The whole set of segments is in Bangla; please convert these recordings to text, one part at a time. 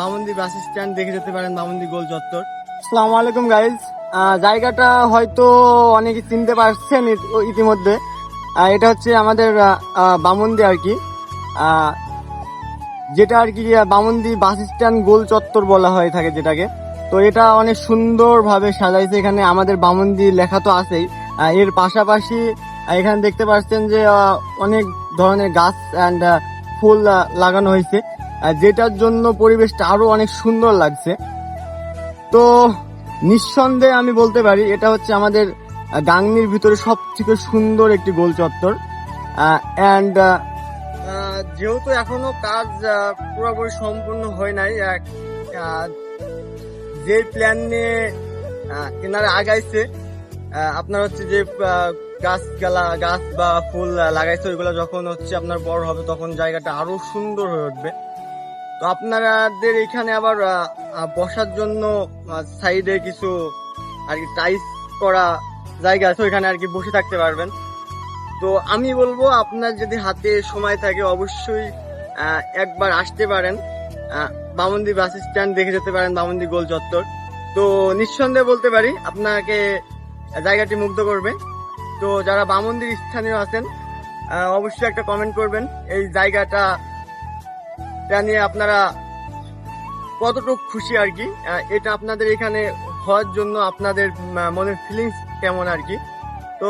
বামন্দি বাস স্ট্যান্ড দেখে যেতে পারেন বামন্দি গোল চত্বর। আসসালামু আলাইকুম গাইজ জায়গাটা হয়তো অনেকে চিনতে পারছেন ইতিমধ্যে। এটা হচ্ছে আমাদের বামন্দি আর কি। যেটা আর কি বামন্দি বাস স্ট্যান্ড গোল চত্বর বলা হয়ে থাকে যেটাকে। তো এটা অনেক সুন্দরভাবে সাজাইছে এখানে। আমাদের বামন্দি লেখা তো আছেই। এর পাশাপাশি এখানে দেখতে পাচ্ছেন যে অনেক ধরনের গাছ অ্যান্ড ফুল লাগানো হয়েছে। যেটার জন্য পরিবেশটা আরও অনেক সুন্দর লাগছে। তো নিঃসন্দেহে আমি বলতে পারি, এটা হচ্ছে আমাদের গাংনির ভিতরে সব থেকে সুন্দর একটি গোল চত্বর। অ্যান্ড যেহেতু এখনও কাজ পুরোপুরি সম্পূর্ণ হয় নাই যে প্ল্যান নিয়ে এনারা আগাইছে আপনার হচ্ছে যে গাছ গালা গাছ বা ফুল লাগাইছে, ওইগুলো যখন হচ্ছে আপনার বড় হবে, তখন জায়গাটা আরও সুন্দর হয়ে উঠবে। তো আপনাদের এখানে আবার বসার জন্য সাইডে কিছু আর কি টাইস করা জায়গা আছে, ওইখানে আর কি বসে থাকতে পারবেন। তো আমি বলব, আপনার যদি হাতে সময় থাকে, অবশ্যই একবার আসতে পারেন। বামন্দি বাস স্ট্যান্ড দেখে যেতে পারেন, বামন্দি গোল চত্বর। তো নিঃসন্দেহে বলতে পারি, আপনাকে জায়গাটি মুগ্ধ করবে। তো যারা বামন্দির স্থানীয় আছেন অবশ্যই একটা কমেন্ট করবেন, এই জায়গাটা টা নিয়ে আপনারা কতটুকু খুশি আর কি? এটা আপনাদের এখানে হওয়ার জন্য আপনাদের মনে মনের ফিলিংস কেমন আর কি? তো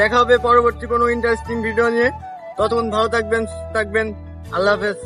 দেখা হবে পরবর্তী কোনো ইন্টারেস্টিং ভিডিও নিয়ে। ততক্ষণ ভালো থাকবেন থাকবেন। আল্লাহ হাফেজ।